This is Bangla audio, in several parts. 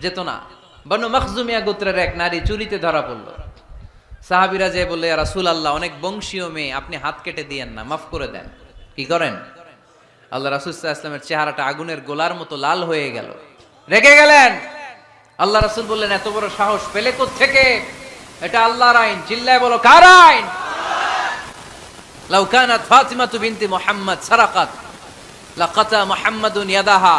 যেত না। বনু মখজুমিয়া গোত্রের এক নারী চুরিতে ধরা পড়ল। সাহাবিরা যে বললে রাসুল আল্লাহ অনেক বংশীয় মেয়ে, আপনি হাত কেটে দিয়েন না, মাফ করে দেন। কি করেন? আল্লাহ রাসুল ইসলামের চেহারাটা আগুনের গোলার মতো লাল হয়ে গেল। রেগে গেলেন। আল্লাহ রাসুল বললেন, এত বড় সাহস পেলে থেকে এটা আল্লাহর আইন, চিল্লায় বলো, কার আইন? লাউ কানাত ফাতিমাতু বিনতি মুহাম্মদ সারাকাত, লাকাতা মুহাম্মাদুন ইয়াদাহা।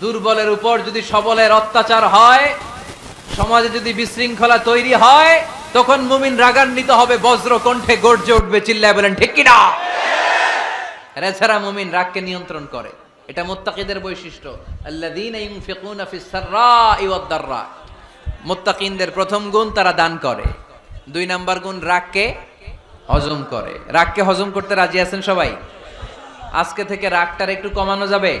দুর্বলের উপর যদি সবলের অত্যাচার হয়, সমাজে যদি বিশৃঙ্খলা তৈরি হয়, তখন মুমিন রাগান্বিত হবে বজ্র কণ্ঠে গর্জে উঠবে, চিল্লায় বলেন, ঠিক কিনা? এছাড়া মুমিন রাগকে নিয়ন্ত্রণ করে। এটা মোত্তাকিদের বৈশিষ্ট্য। মুত্তাকিনদের প্রথম গুণ তারা দান করে। দুই নাম্বার গুণ রাগকে হজম করে। রাগকে হজম করতে রাজি আছেন সবাই? আজকে থেকে রাগটার একটু কমানো যাবে?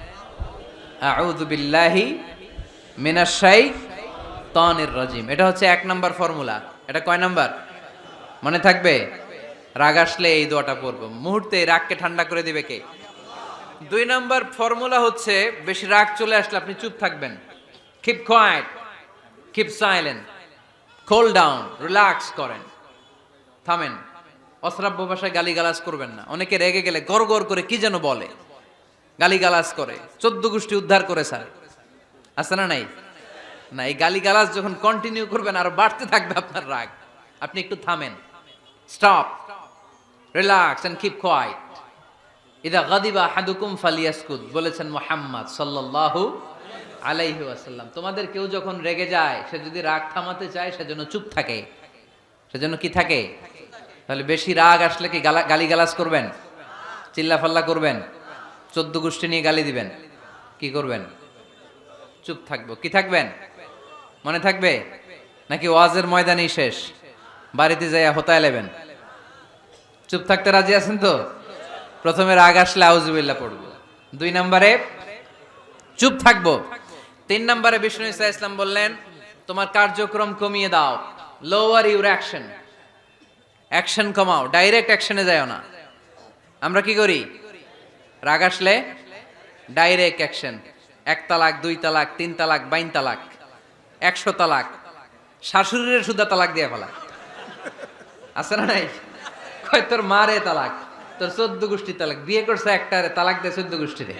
রাজিম। এটা হচ্ছে এক নাম্বার ফর্মুলা। এটা কয় নাম্বার? মনে থাকবে? রাগ আসলে এই দোয়াটা পড়ব। মুহূর্তে রাগকে ঠান্ডা করে দিবে কে? দুই নাম্বার ফর্মুলা হচ্ছে, বেশি রাগ চলে আসলে আপনি চুপ থাকবেন। Keep quiet keep silent cool down relax করেন। থামেন। অশ্রাব্য ভাষায় গালিগালাজ করবেন না। অনেকে রেগে গেলে গড় গড় করে কি যেন বলে। গালিগালাজ করে। চোদ্দ গোষ্ঠী উদ্ধার করে, স্যার। আছে না নাই? না, এই গালিগালাজ যখন কন্টিনিউ করবেন, আর বাড়তে থাকবে আপনার রাগ। আপনি একটু থামেন। Stop relax and keep quiet ইদা গাদিবা হাদুকুম ফালিয়াসকুদ, বলেছেন মোহাম্মদ সাল্লাল্লাহু আলাইহি ওয়াসাল্লাম। তোমাদের কেউ যখন রেগে যায়, সে যদি রাগ থামাতে চায় সেজন্য চুপ থাকে। সেজন্য কি থাকে? তাহলে বেশি রাগ আসলে কি গালা, গালিগালাজ করবেন? চিল্লাফাল্লা করবেন? চোদ্দ গোষ্ঠী নিয়ে গালি দিবেন। কি করবেন? চুপ থাকব। কি থাকবেন? মনে থাকবে? নাকি ওয়াজের ময়দানই শেষ? বাড়িতে যাইয়া হোতায় লেবেন। চুপ থাকতে রাজি আছেন তো? প্রথমে রাগ আসলে আউজুবিল্লা পড়ব। দুই নম্বরে, চুপ থাকব। তিন নম্বরে বিষ্ণু ইসা ইসলাম বললেন, তোমার কার্যক্রম কমিয়ে দাও। লোয়ার ইউর অ্যাকশন অ্যাকশন কমাও। ডাইরেক্ট অ্যাকশনে যাও না। আমরা কি করি? রাগ আসলে ডাইরেক্ট অ্যাকশন এক তালাক, দুই তালাক, তিন তালাক, বাইন তালাক, একশো তালাক। শাশুড়ির সুদা তালাক দিয়ে ফেলা। আছে না নাই? কয়, তোর মারে তালাক, তোর চোদ্দ গোষ্ঠী তালাক, বিয়ে করছে একটা তালাক দিয়ে চোদ্দ গোষ্ঠীরে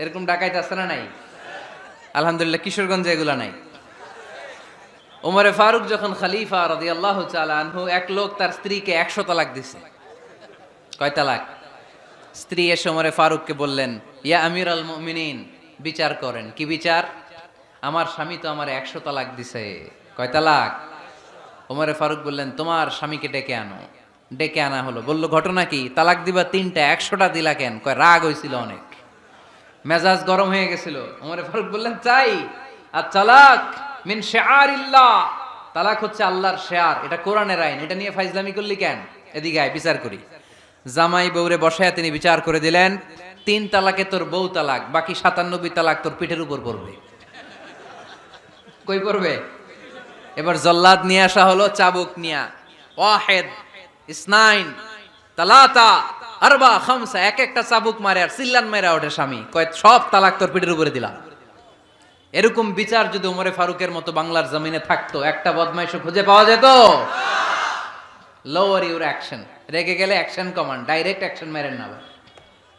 এরকম ডাকাইতে আছে না নাই? আলহামদুলিল্লাহ, কিশোরগঞ্জে এগুলা নাই। ওমরে ফারুক যখন খালিফা রাদি আল্লাহ আনহু, এক লোক তার স্ত্রীকে একশো তালাক দিছে। কয় তালাক? স্ত্রী এসে ওমরে ফারুককে বললেন, ইয়া আমির আল মুমিনিন, বিচার করেন। কি বিচার? আমার স্বামী তো আমার একশো তালাক দিছে। কয় তালাক? ওমরে ফারুক বললেন, তোমার স্বামীকে ডেকে আনো। ডেকে আনা হলো। বলল, ঘটনা কি? তালাক দিবা তিনটা, একশোটা দিলা কেন? কয়, রাগ হয়েছিল অনেক। মেজাজ গরম হয়ে গেছিল। ওমরে ফারুক বললেন, চাই। আর তালাক? মিন শেয়ার তালাক হচ্ছে আল্লাহর শেয়ার। এটা কোরআনের আইন। এটা নিয়ে ফাইজলামি করলি কেন? এদিকে আয়, বিচার করি। জামাই বউরে বসায় তিনি বিচার করে দিলেন, তিন তালাকে তোর বউ তালাক, বাকি সাতানব্বই তালাক তোর পিঠের উপর পড়বে। কই পড়বে? এবার জল্লাদ নিয়ে আসা হলো, চাবুক নিয়া। ওয়াহেদ, ইসনাইন, তালাতা, আরবা, খামসা, এক একটা চাবুক মারে আর সিল্লান মেরা ওঠে স্বামী। কয়, সব তালাক তোর পিঠের উপরে দিলাম। এরকম বিচার যদি উমরে ফারুকের মতো বাংলার জমিনে থাকতো, একটা বদমাইশ খুঁজে পাওয়া যেত? লোয়ার ইউর অ্যাকশন রেগে গেলে অ্যাকশন কমান ডাইরেক্ট অ্যাকশন মেরেন না।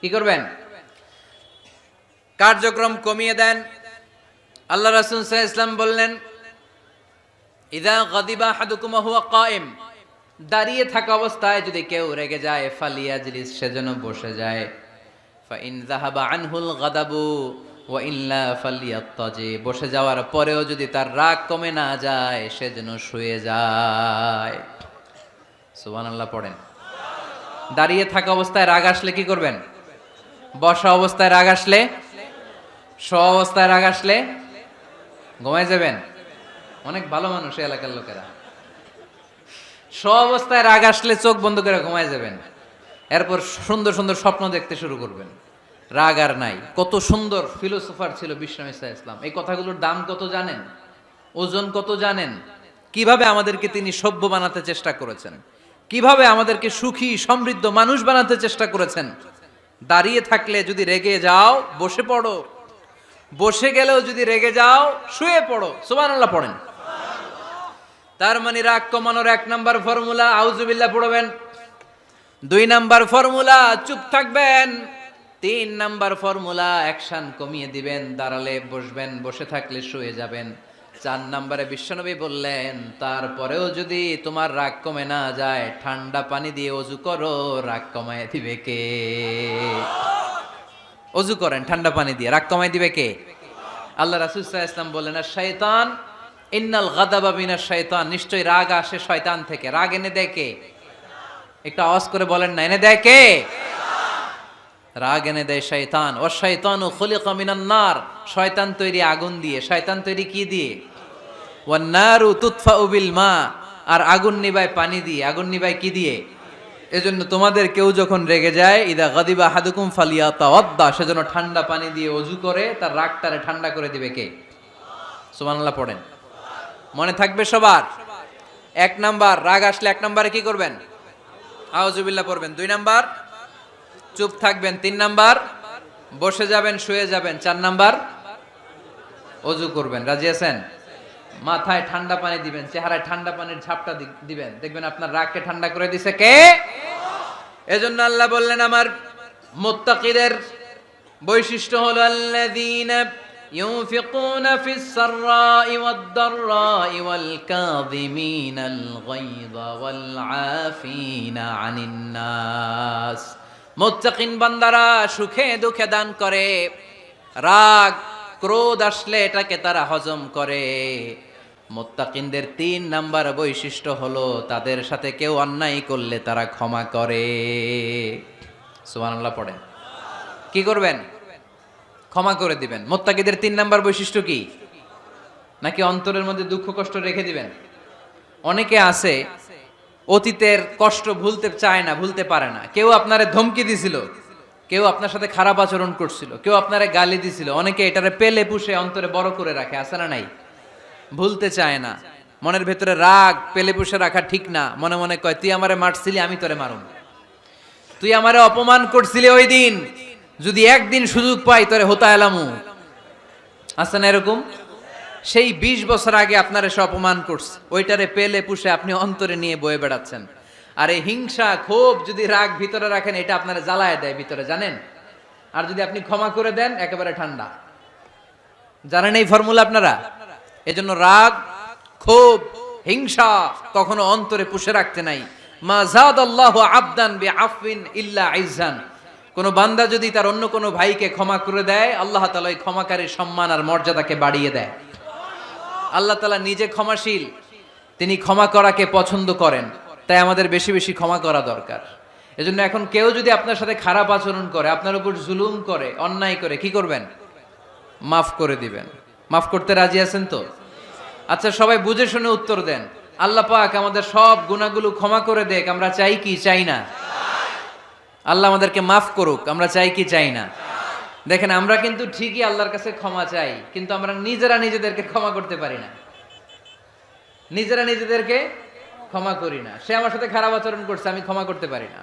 কি করবেন? কার্যক্রম কমিয়ে দেন। আল্লাহ রাসূল আলাইহি ইসলাম বললেন, ইদা গাদিবা হাদুকুমা কায়েম দাঁড়িয়ে থাকা অবস্থায় যদি কেউ রেগে যায়, ফালিয়াজলিস সেজন্য বসে যায়। ফাইন যাহাবা আনহুল গাদাবু ওয়া ইল্লা ফালিয়াত্তাজি। বসে যাওয়ার পরেও যদি তার রাগ কমে না যায় সেজন্য শুয়ে যায়। সুবহানাল্লাহ, পড়েন। দাঁড়িয়ে থাকা অবস্থায় রাগ আসলে কি করবেন? বসা অবস্থায় রাগ আসলে? স অবস্থায় রাগ আসলে? ঘুমায় যাবেন? অনেক ভালো মানুষ এলাকার লোকেরা। স অবস্থায় রাগ আসলে চোখ বন্ধ করে ঘুমায় যাবেন। এরপর সুন্দর সুন্দর স্বপ্ন দেখতে শুরু করবেন। রাগ আর নাই। কত সুন্দর ফিলোসোফার ছিল বিশ্বনাথ ইসা ইসলাম। এই কথাগুলোর দাম কত জানেন? ওজন কত জানেন? কীভাবে আমাদেরকে তিনি সভ্য বানাতে চেষ্টা করেছেন? কীভাবে আমাদেরকে সুখী, সমৃদ্ধ মানুষ বানাতে চেষ্টা করেছেন? দাঁড়িয়ে থাকলে যদি রেগে যাও, বসে পড়ো। বসে গেলেও যদি রেগে যাও, শুয়ে পড়ো। সুবহানাল্লাহ পড়েন। তার মানে রাগ কমানোর এক নাম্বার ফর্মুলা আউজুবিল্লাহ পড়বেন। দুই নাম্বার ফর্মুলা, চুপ থাকবেন। তিন নাম্বার ফর্মুলা, অ্যাকশন কমিয়ে দিবেন, দাঁড়ালে বসবেন, বসে থাকলে শুয়ে যাবেন। চার নাম্বারে বিশ্বনবী বললেন, তারপরেও যদি তোমার রাগ কমে না যায়, ঠান্ডা পানি দিয়ে অজু করো। রাগ কমায় দিবে কে? অজু করেন, ঠান্ডা পানি দিয়ে। রাগ কমায় দিবে কে? আল্লাহ রাসুল ইসলাম বললেন, আর শয়তান, ইন্নাল গাদাবা বিনা শয়তান। নিশ্চয়ই রাগ আসে শয়তান থেকে। রাগ এনে দেয় কে? একটু আওয়াজ করে বলেন না, এনে দেয় কে? রাগ এনে দেয় শয়তান। ও শয়তান ও খলিকা মিনান নার। শয়তান তৈরি আগুন দিয়ে। শয়তান তৈরি কি দিয়ে? ওয়ান নারু তুতফা উবিল মা। আর আগুন নিবায় পানি দিয়ে। আগুন নিবায় কি দিয়ে? এজন্য তোমাদের কেউ যখন রেগে যায়, ইদা গাদিবা হাদুকুম ফালিয়া তাওয়াদ্দা সেজন্য ঠান্ডা পানি দিয়ে অজু করে, তার রাগটারে ঠান্ডা করে দিবে কে? সুবহানাল্লাহ পড়েন। মনে থাকবে সবার? এক নাম্বার, রাগ আসলে এক নাম্বারে কি করবেন? আউজুবিল্লাহ পড়বেন। দুই নাম্বার চুপ থাকবেন। তিন নাম্বার, বসে যাবেন, শুয়ে যাবেন। চার নাম্বার, অজু করবেন। রাজি আছেন? মাথায় ঠান্ডা পানি দিবেন, চেহারায় ঠান্ডা পানির ঝাপটা দিবেন। দেখবেন আপনার রাগকে ঠান্ডা করে দিছে কে? এজন্য আল্লাহ বললেন, আমার মোত্তাকিদের বৈশিষ্ট্য হলো, আল্লাযীন ইউনফিকুনা ফিস সাররাই ওয়াদ দাররাই ওয়াল কাযিমিনাল গায়যা ওয়াল আফিনা আনিন নাস। মুত্তাকিন বান্দারা সুখে দুঃখে দান করে। রাগ, ক্রোধ আসলে এটাকে তারা হজম করে। মোত্তাকিনদের তিন নাম্বার বৈশিষ্ট্য হলো তাদের সাথে কেউ অন্যায় করলে তারা ক্ষমা করে। সুবহানাল্লাহ পড়েন। কি করবেন? ক্ষমা করে দিবেন। মোত্তাকিদের তিন নাম্বার বৈশিষ্ট্য কি? নাকি অন্তরের মধ্যে দুঃখ কষ্ট রেখে দিবেন? অনেকে আছে অতীতের কষ্ট ভুলতে চায় না, ভুলতে পারে না। কেউ আপনারে ধমকি দিছিল, কেউ আপনার সাথে খারাপ আচরণ করছিল, কেউ আপনারে গালি দিছিল। অনেকে এটারে পেলে পুষে অন্তরে বড় করে রাখে, আছে না নাই? ভুলতে চায় না। মনের ভেতরে রাগ, পেলে পুষে রাখা ঠিক না। মনে মনে কয়, তুই আমারে মারছিলি, আমি তোরে মারুম। তুই আমারে অপমান করছিলি ওই দিন। যদি একদিন সুযোগ পাই, তোরে হতা এলামু। আছে না এরকম? সেই বিশ বছর আগে আপনার এসে অপমান করছে। ওইটারে পেলে পুষে আপনি অন্তরে নিয়ে বয়ে বেড়াচ্ছেন। আর এই হিংসা, ক্ষোভ যদি রাগ ভিতরে রাখেন, এটা আপনারা জ্বালায় দেয় ভিতরে, জানেন? আর যদি আপনি ক্ষমা করে দেন, একেবারে ঠান্ডা। জানেন এই ফর্মুলা আপনারা? এজন্য রাগ, ক্ষোভ, হিংসা কখনো অন্তরে পুষে রাখতে নাই। আল্লাহ আইজান বান্দা যদি তার অন্য কোনো ভাইকে ক্ষমা করে দেয়, আল্লাহ ওই ক্ষমাকারীর সম্মান আর মর্যাদাকে বাড়িয়ে দেয়। আল্লাহ তালা নিজে ক্ষমাশীল, তিনি ক্ষমা করাকে পছন্দ করেন, তাই আমাদের বেশি বেশি ক্ষমা করা দরকার। এজন্য এখন কেউ যদি আপনার সাথে খারাপ আচরণ করে, আপনার উপর জুলুম করে, অন্যায় করে, কি করবেন? মাফ করে দিবেন। মাফ করতে রাজি আছেন তো? আচ্ছা সবাই বুঝে শুনে উত্তর দেন। আল্লাহ পাক আমাদের সব গুণাগুলো ক্ষমা করে দেখ আমরা চাই কি? চাই না। আল্লাহ আমাদেরকে মাফ করুক, আমরা চাই কি? চাই না। দেখেন, আমরা কিন্তু ঠিকই আল্লাহর কাছে ক্ষমা চাই, কিন্তু আমরা নিজেরা নিজেদেরকে ক্ষমা করতে পারি না। নিজেরা নিজেদেরকে ক্ষমা করি না। সে আমার সাথে খারাপ আচরণ করছে, আমি ক্ষমা করতে পারি না।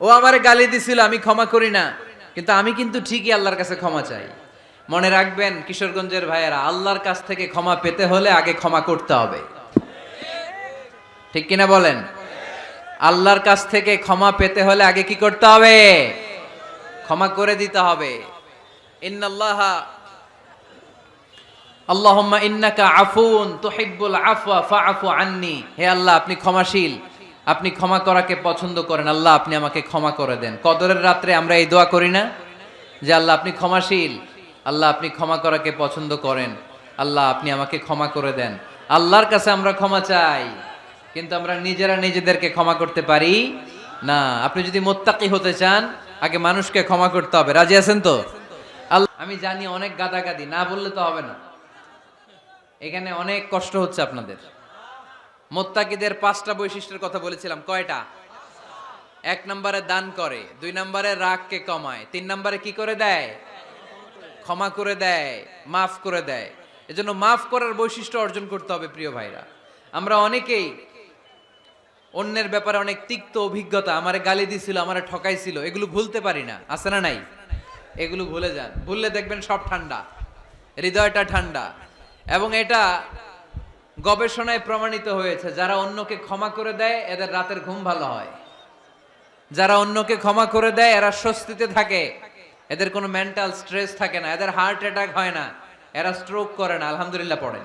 ও আমারে গালি দিছিল, আমি ক্ষমা করি না, কিন্তু আমি কিন্তু ঠিকই আল্লাহর কাছে ক্ষমা চাই। মনে রাখবেন, কিশোরগঞ্জের ভাইয়েরা, আল্লাহর কাছ থেকে ক্ষমা পেতে হলে আগে ক্ষমা করতে হবে। ঠিক কিনা বলেন? আল্লাহর কাছ থেকে ক্ষমা পেতে হলে আগে কি করতে হবে? ক্ষমা করে দিতে হবে। হে আল্লাহ, আপনি ক্ষমাশীল। আপনি ক্ষমা করাকে পছন্দ করেন। আল্লাহ, আপনি আমাকে ক্ষমা করে দেন। কদরের রাত্রে আমরা এই দোয়া করি না যে, আল্লাহ, আপনি ক্ষমাশীল। আল্লাহ, আপনি ক্ষমা করাকে পছন্দ করেন। আল্লাহ, আপনি আমাকে ক্ষমা করে দেন। আল্লাহর কাছে আমরা ক্ষমা চাই, কিন্তু আমরা নিজেরা নিজেদেরকে ক্ষমা করতে পারি না। আপনি যদি মোত্তাকি হতে চান, আগে মানুষকে ক্ষমা করতে হবে। রাজি আছেন তো? আল্লাহ আমি জানি অনেক গাদাগাদি, না বললে তো হবে না। এখানে অনেক কষ্ট হচ্ছে আপনাদের। মোত্তাকিদের পাঁচটা বৈশিষ্ট্যের কথা বলেছিলাম, কয়টা? এক নম্বরে দান করে, দুই নম্বরে রাগকে কমায়, তিন নম্বরে কি করে দেয়? ক্ষমা করে দেয়, মাফ করে দেয়। এজন্য মাফ করার বৈশিষ্ট্য অর্জন করতে হবে প্রিয় ভাইরা। আমরা অনেকেই অন্যের ব্যাপারে অনেক তিক্ত অভিজ্ঞতা, আমারে গালি দিছিল, আমারে ঠকাইছিল, এগুলো ভুলতে পারি না, আছে না নাই? এগুলো ভুলে যান। ভুললে দেখবেন সব ঠান্ডা। হৃদয়টা ঠান্ডা। এবং এটা গবেষণায় প্রমাণিত হয়েছে, যারা অন্যকে ক্ষমা করে দেয়, এদের রাতের ঘুম ভালো হয়। যারা অন্যকে ক্ষমা করে দেয়, এরা স্বস্তিতে থাকে। এদের কোনো মেন্টাল স্ট্রেস থাকে না, এদের হার্ট অ্যাটাক হয় না। এরা স্ট্রোক করে না, আলহামদুলিল্লাহ পড়েন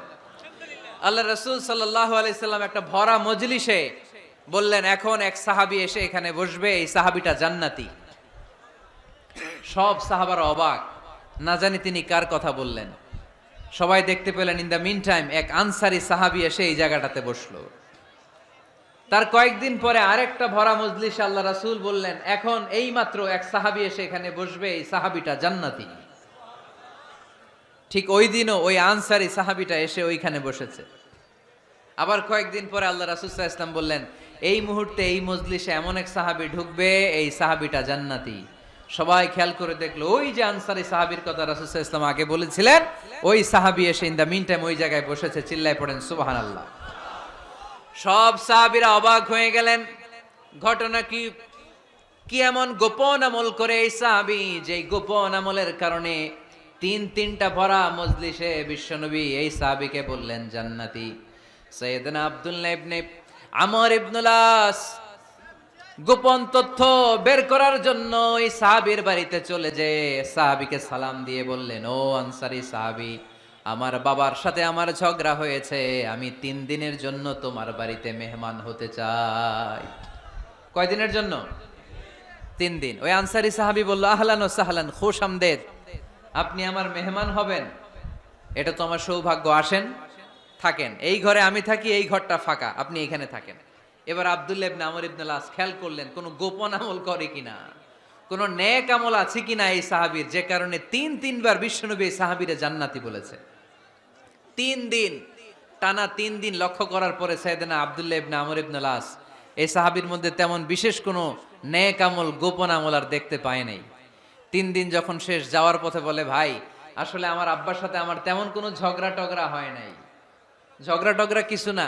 আল্লাহ রসুল সাল্লাহ আলাইসাল্লাম একটা ভরা মজলিসে বললেন, এখন এক সাহাবি এসে এখানে বসবে, এই সাহাবিটা জান্নাতি। সব সাহাবার অবাক। না জানি তিনি কার কথা বললেন। সবাই দেখতে পেলেন ইন দ্য মিন টাইম এক আনসারি সাহাবি এসে এই জায়গাটাতে বসল। তার কয়েকদিন পরে আরেকটা ভরা মজলিস আল্লাহ রাসূল বললেন, এখন এই মাত্র এক সাহাবি এসে এখানে বসবে, এই সাহাবিটা জান্নাতি। ঠিক ওই দিনও ওই আনসারি সাহাবিটা এসে ওইখানে বসেছে। আবার কয়েকদিন পরে আল্লাহ রাসূল সাল্লাল্লাহু আলাইহি বললেন, এই মুহূর্তে এই মজলিসে এমন এক সাহাবি ঢুকবে, এই সাহাবিটা জান্নাতি। সবাই খেয়াল করে দেখল, ওই যে আনসারি সাহাবির কথা রাসূল ওয়াসাল্লাম আগে বলেছিলেন, ওই সাহাবি এসে ইন দ্য মিন টাইম ওই জায়গায় বসেছে, চিল্লায় পড়েন, সুবহানাল্লাহ। সব সাহাবিরা অবাক হয়ে গেলেন। ঘটনা কি? কি এমন গোপন আমল করে এই সাহাবি যে গোপন আমলের কারণে তিন তিনটা ভরা মজলিসে বিশ্বনবী এই সাহাবিকে বললেন, জান্নাতি। সৈয়দনা আব্দুল্লাহ ইবনে আমর ইবনুল আস গোপন তথ্য বের করার জন্য এই সাহাবীর বাড়িতে চলে যে সাহাবিকে সালাম দিয়ে বললেন, ও আনসারি সাহাবি, আমার বাবার সাথে আমার ঝগড়া হয়েছে, আমি তিন দিনের জন্য তোমার বাড়িতে মেহমান হতে চাই। কয়দিনের জন্য? তিন দিন। ওই আনসারি সাহাবি বলল, আহলান ও সাহলান, খুশ আমদেদ, আপনি আমার মেহমান হবেন। এটা তো আমার সৌভাগ্য, আসেন, থাকেন। এই ঘরে আমি থাকি, এই ঘরটা ফাঁকা, আপনি এখানে থাকেন। এবার আব্দুল্লাহ ইবনে আমর ইবনে লাস খেয়াল করলেন, কোনো গোপন আমল করে কিনা? কোনো নেক আমল আছে কিনা এই সাহাবীর? যে কারণে তিন তিনবার বিশ্বনবী এই সাহাবীরে জান্নাতি বলেছে। তিন দিন, টানা তিন দিন লক্ষ্য করার পরে সাইদেনা আব্দুল্লাহ ইবনে আমর ইবনে লাস এই সাহাবীর মধ্যে তেমন বিশেষ কোনো নেক আমল, গোপন আমল আর দেখতে পায় নাই। তিন দিন যখন শেষ, যাওয়ার পথে বলে, ভাই, আসলে আমার আব্বার সাথে আমার তেমন কোনো ঝগড়া টগড়া হয় নাই। ঝগড়া টগড়া কিছু না।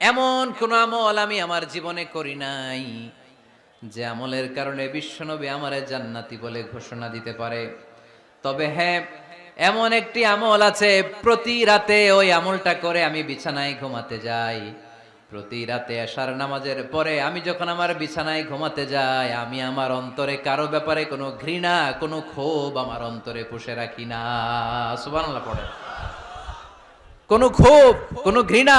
এমন কোনো আমল আমি আমার জীবনে করি নাই, যে আমলের কারণে বিশ্বনবী আমারে জান্নাতি বলে ঘোষণা দিতে পারে। তবে হ্যাঁ এমন একটি আমল আছে, প্রতি রাতে ওই আমলটা করে আমি বিছানায় ঘুমাতে যাই। প্রতি রাতে আসার নামাজের পরে আমি যখন আমার বিছানায় ঘুমাতে যাই, আমি আমার অন্তরে কারও ব্যাপারে কোনো ঘৃণা, কোনো ক্ষোভ আমার অন্তরে পুষে রাখি না। সুবহানাল্লাহ পড়ে কোনো ক্ষোভ, কোনো ঘৃণা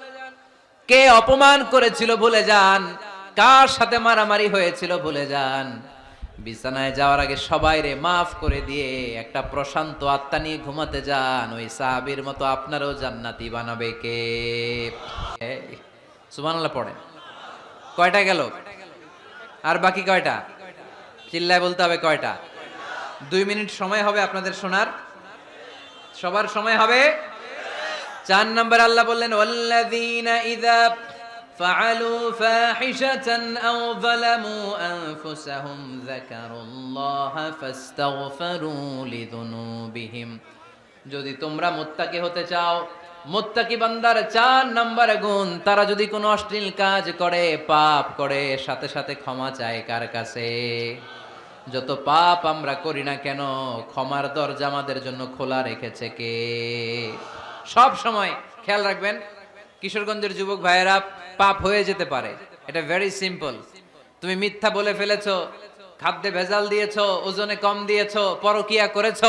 কে অপমান করেছিল ভুলে যান? কার সাথে মারামারি হয়েছিল ভুলে যান? বিছানায় যাওয়ার আগে সবাই রে মাফ করে দিয়ে একটা প্রশান্ত আত্মা নিয়ে ঘুমাতে যান। ওই সাহাবীর মতো আপনারও জান্নাতি বানাবে কে? সুবহানাল্লাহ পড়ে কয়টা গেল? আর বাকি কয়টা? চিল্লায় বলতে হবে কয়টা? দুই মিনিট সময় হবে আপনাদের শোনার। সবার সময় হবে চার নম্বর আল্লাহ বললেন, ওয়াল্লাযীনা ইযা ফাআলু ফাহিশাতান আও যালামু আনফুসাহুম যাকারুল্লাহা ফাস্তাগফিরু লিযুনুবিহিম। যদি তোমরা মুত্তাকি হতে চাও, মুত্তাকি বান্দার চার নম্বর গুণ, তারা যদি কোনো অশ্লীল কাজ করে, পাপ করে, সাথে সাথে ক্ষমা চায় কার কাছে? যত পাপ আমরা করি না কেন, ক্ষমার দরজা আমাদের জন্য খোলা রেখেছে কে? সব সময় খেয়াল রাখবেন, কিশোরগঞ্জের যুবক ভাইয়েরা পাপ হয়ে যেতে পারে। এটা ভেরি সিম্পল তুমি মিথ্যা বলে ফেলেছো, খাদ্যে ভেজাল দিয়েছ, ওজনে কম দিয়েছ, পরকিয়া করেছ,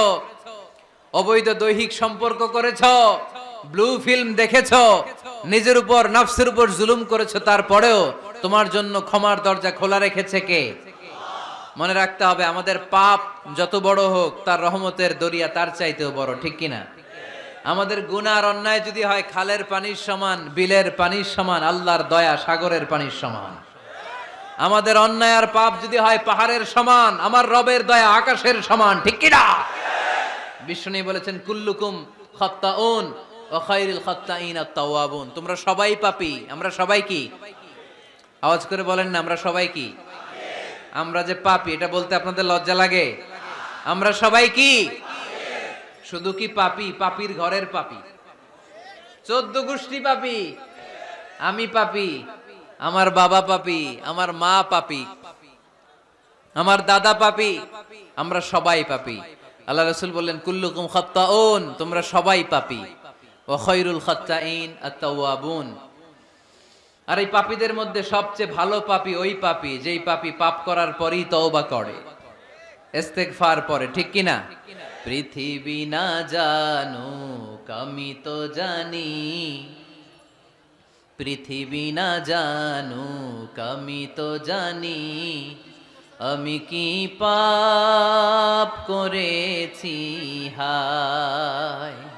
অবৈধ দৈহিক সম্পর্ক করেছ ব্লু ফিল্ম দেখেছ, নিজের উপর, নফসের উপর জুলুম করেছ, তারপরেও তোমার জন্য ক্ষমার দরজা খোলা রেখেছে কে? মনে রাখতে হবে, আমাদের পাপ যত বড় হোক, তার রহমতের দরিয়া তার চাইতেও বড়, ঠিক কিনা? আমাদের গুনার অন্যায় যদি হয়, খালের পানির সমান, বিলের পানির সমান, আল্লাহর দয়া সাগরের পানির সমান। আমাদের অন্যায় আর পাপ যদি হয়, পাহাড়ের সমান, আমার রবের দয়া আকাশের সমান, ঠিক কিনা বিষ্ণু বলেছেন, কুল্লুকুম খত্তাউন ও খাইরুল খত্তাইন আত-তাওয়াবুন। তোমরা সবাই পাপি, আমরা সবাই কি? আওয়াজ করে বলেন না, আমরা সবাই কি? আমরা যে পাপি, এটা বলতে আপনাদের লজ্জা লাগে? আমরা সবাই কি? শুধু কি পাপি? পাপির ঘরের পাপি। চোদ্দ গোষ্ঠী পাপি। আমি পাপি। আমার বাবা পাপি। আমার মা পাপি। আমার দাদা পাপি। আমরা সবাই পাপি। আল্লাহ রসুল বললেন, কুল্লুকুম খত্তাউন তোমরা সবাই পাপি। ও খৈরুল খত্তাইন আত-তাওয়াবুন আর এই পাপীদের মধ্যে সবচেয়ে ভালো পাপী ওই পাপী, যেই পাপী পাপ করার পরই তওবা করে। ইস্তেগফার পরে, ঠিক কি না পৃথিবী না জানো আমি তো জানি। পৃথিবী না জানো আমি তো জানি। আমি কি পাপ করেছি? হায়।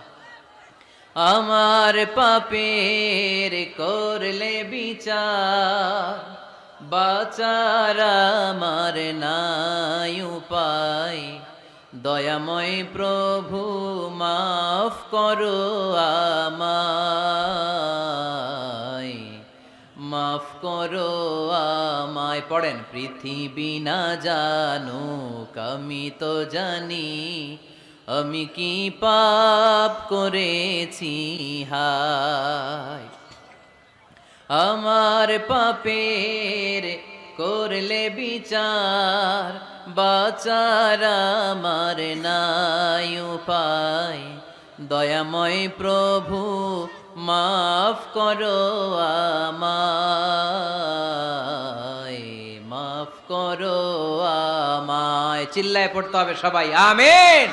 আমার পাপের করলে বিচার, বাচার আমার নাই উপায়। দয়াময় প্রভু, মাফ করো আমায়। মাফ করো আমায়। পড়েন, পৃথিবী না জানো আমি তো জানি, আমি কি পাপ করেছি, হায়। আমার পাপের করলে বিচার, বাচার আমার নাই উপায়। দয়াময় প্রভু, মাফ করো আমায়, মাফ করো আমায়। চিল্লায় পড়তে হবে সবাই, আমিন।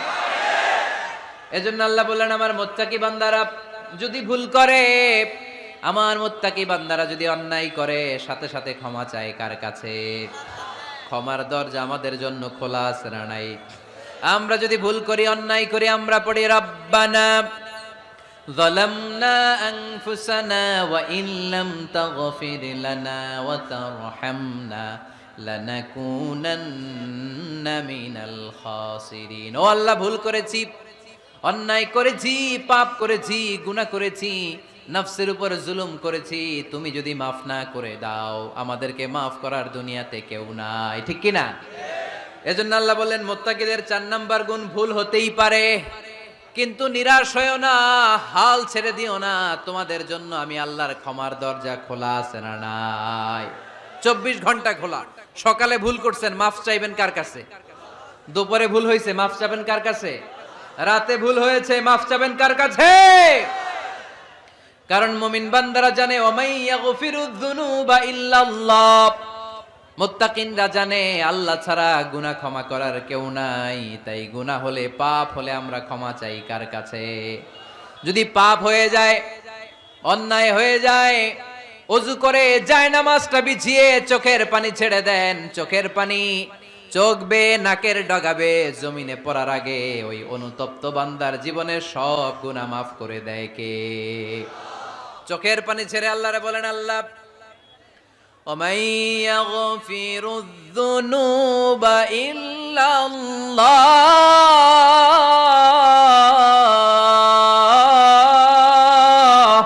এজন্য আল্লাহ বললেন, আমার মোত্তাকি বান্দারা যদি ভুল করে আমার মোত্তাকি বান্দারা যদি অন্যায় করে সাথে সাথে ক্ষমা চায় কার কাছে ক্ষমার দরজা আমাদের জন্য খোলা আছে না নাই আমরা যদি ভুল করি অন্যায় করি আমরা পড়ি রব্বানা ظلمنا أنفسنا وإن لم تغفر لنا وترحمنا لنكونن من الخاسرين ও আল্লাহ ভুল করেছি অন্যায় করেছি পাপ করেছি গুনাহ করেছি নফসের উপর জুলুম করেছি, তুমি যদি মাফ না করে দাও, আমাদেরকে মাফ করার দুনিয়াতে কেউ নাই। ঠিক কি না? এজন্য আল্লাহ বললেন, মোত্তাকিদের চার নাম্বার গুণ ভুল হতেই পারে, কিন্তু নিরাশ হয়েও না, হাল ছেড়ে দিও না, তোমাদের জন্য আমি আল্লাহর ক্ষমার দরজা খোলা আছে না নাই। চব্বিশ ঘণ্টা খোলা। সকালে ভুল করছেন, মাফ চাইবেন কার কাছে? দুপুরে ভুল হয়েছে, মাফ চাবেন কার কাছে? রাতে ভুল হয়েছে, মাফ চাবেন কার কাছে? কারণ মুমিন বান্দারা জানে মুত্তাকিনরা জানে, আল্লাহ ছাড়া গুনাহ ক্ষমা করার কেউ নাই। তাই গুনাহ হলে পাপ হলে আমরা ক্ষমা চাই কার কাছে? যদি পাপ হয়ে যায়, অন্যায় হয়ে যায়, অজু করে যায় নামাজটা বিছিয়ে চোখের পানি ছেড়ে দেন, চোখের পানি চোখ বে নাকের ডগাবে, জমিনে পড়ার আগে ওই অনুতপ্ত বান্দার জীবনের সব গুনাহ মাফ করে দেয় কে? চোখের পানি ছেড়ে আল্লাহরে বলেন আল্লাহ ومن يغفر الذنوب إلا الله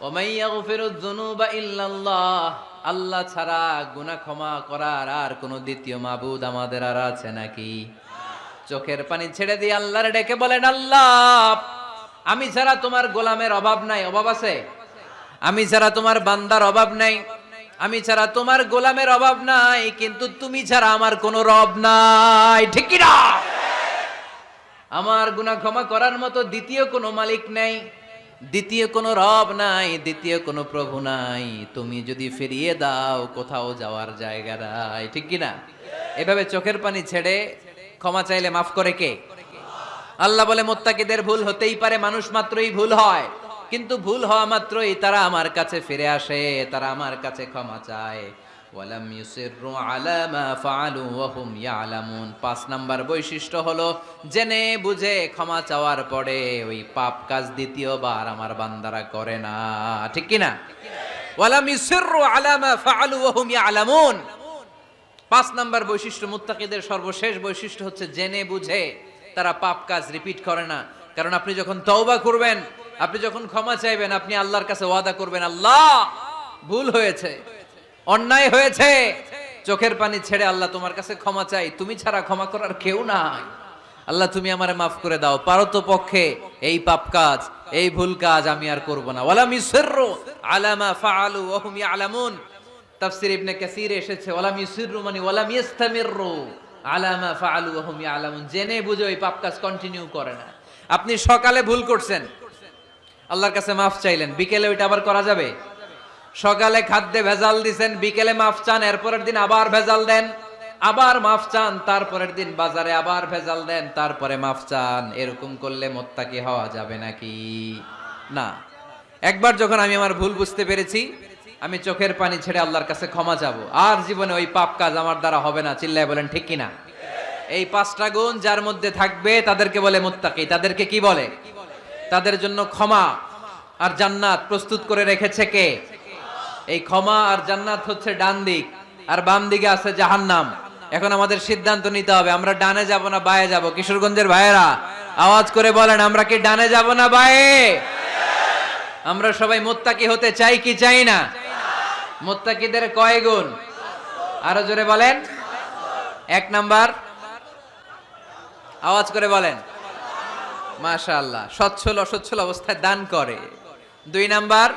ومن يغفر الذنوب إلا الله আল্লাহ ছাড়া গুনাহ ক্ষমা করার আর কোনো দ্বিতীয় মাবুদ আমাদের আর আছে নাকি চোখের পানি ছেড়ে দিয়ে আল্লাহর ডেকে বলেন আল্লাহ আমি ছাড়া তোমার গোলামের অভাব নাই, অভাব আছে? আমি ছাড়া তোমার বান্দার অভাব নাই। আমি ছাড়া তোমার গোলামের অভাব নাই, কিন্তু তুমি ছাড়া আমার কোনো রব নাই। ঠিক না? আমার গুনাহ ক্ষমা করার মতো দ্বিতীয় কোনো মালিক নাই, দ্বিতীয় কোনো রব নাই, দ্বিতীয় কোনো প্রভু নাই। তুমি যদি ফিরিয়ে দাও, কোথাও যাওয়ার জায়গা নাই। ঠিক কি না? এভাবে চোখের পানি ছেড়ে ক্ষমা চাইলে মাফ করে কে? আল্লাহ বলে, মোত্তাকিদের ভুল হতেই পারে, মানুষ মাত্রই ভুল হয়। কিন্তু ভুল হওয়া মাত্রই তারা আমার কাছে ফিরে আসে, তারা আমার কাছে ক্ষমা চায়। ওয়ালাম ইউসিররু আলা মা ফাআলু ওয়া হুম ইয়ালামুন। পাঁচ নাম্বার বৈশিষ্ট্য হলো, জেনে বুঝে ক্ষমা চাওয়ার পরে ওই পাপ কাজ দ্বিতীয়বার আমার বান্দারা করে না। ঠিক কি না ওয়ালাম ইউসিররু আলা মা ফাআলু ওয়া হুম ইয়ালামুন। পাঁচ নাম্বার বৈশিষ্ট্য, মুত্তাকিদের সর্বশেষ বৈশিষ্ট্য হচ্ছে, জেনে বুঝে তারা পাপ কাজ রিপিট করে না। কারণ আপনি যখন তওবা করবেন, আপনি যখন ক্ষমা চাইবেন, আপনি আল্লাহর কাছে ওয়াদা করবেন, আল্লাহ ভুল হয়েছে, অন্যায় হয়েছে, চোখের পানি ছেড়ে আল্লাহ তোমার কাছে ক্ষমা চাই। তুমি ছাড়া ক্ষমা করার কেউ নাই। আল্লাহ, তুমি আমারে মাফ করে দাও। পারত পক্ষে এই পাপ কাজ, এই ভুল কাজ আমি আর করব না। ওয়ালাম ইউসিররু আলামা ফাআলু ওয়া হুম ইয়ালামুন। তাফসির ইবনে কাসির এসেছে, ওয়ালাম ইউসিররু মানে ওয়ালাম ইস্তামিররু আলামা ফাআলু হুম ইয়ালামুন। জেনে বুঝে ওই পাপ কাজ কন্টিনিউ করে না। আপনি সকালে ভুল করছেন। আল্লাহর কাছে মাফ চাইলেন। বিকেলে ওইটা আবার করা যাবে? সকালে খাদ্যে ভেজাল দিছেন, বিকেলে মাফ চান, এরপরের দিন আবার ভেজাল দেন, আবার মাফ চান, তারপরের দিন বাজারে আবার ভেজাল দেন, তারপরে মাফ চান। এরকম করলে মোত্তাকি হওয়া যাবে নাকি? না। একবার যখন আমি আমার ভুল বুঝতে পেরেছি আমি চোখের পানি ছেড়ে আল্লাহর কাছে ক্ষমা যাব আর জীবনে ওই পাপ কাজ আমার দ্বারা হবে না, চিল্লায় বলেন, ঠিক কিনা? এই পাঁচটা গুণ যার মধ্যে থাকবে, তাদেরকে বলে মুত্তাকি। তাদেরকে কি বলে? তাদের জন্য ক্ষমা। আর জান্নাত প্রস্তুত করে রেখেছে কে? এই ক্ষমা আর জান্নাত হচ্ছে ডান দিক। আর বাম দিকে আছে জাহান্নাম। এখন আমাদের সিদ্ধান্ত নিতে হবে, আমরা ডানে যাব না বায়ে যাব? কিশোরগঞ্জের ভাইয়েরা, আওয়াজ করে বলেন, আমরা কি ডানে যাব না বায়ে? আমরা সবাই মোত্তাকি হতে চাই কি চাই না? মোত্তাকিদের কয় গুণ? আরও জোরে বলেন। এক নাম্বার। আওয়াজ করে বলেন। মাশা আল্লাহ সচ্ছল অসচ্ছল অবস্থায় দান করে। দুই নাম্বার।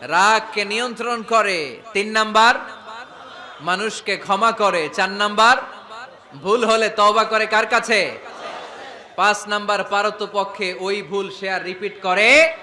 রাগকে নিয়ন্ত্রণ করে। তিন নাম্বার। মানুষকে ক্ষমা করে। চার নাম্বার। ভুল হলে তওবা করে কার কাছে? পাঁচ নাম্বার পারত পক্ষে ওই ভুল সে আর রিপিট করে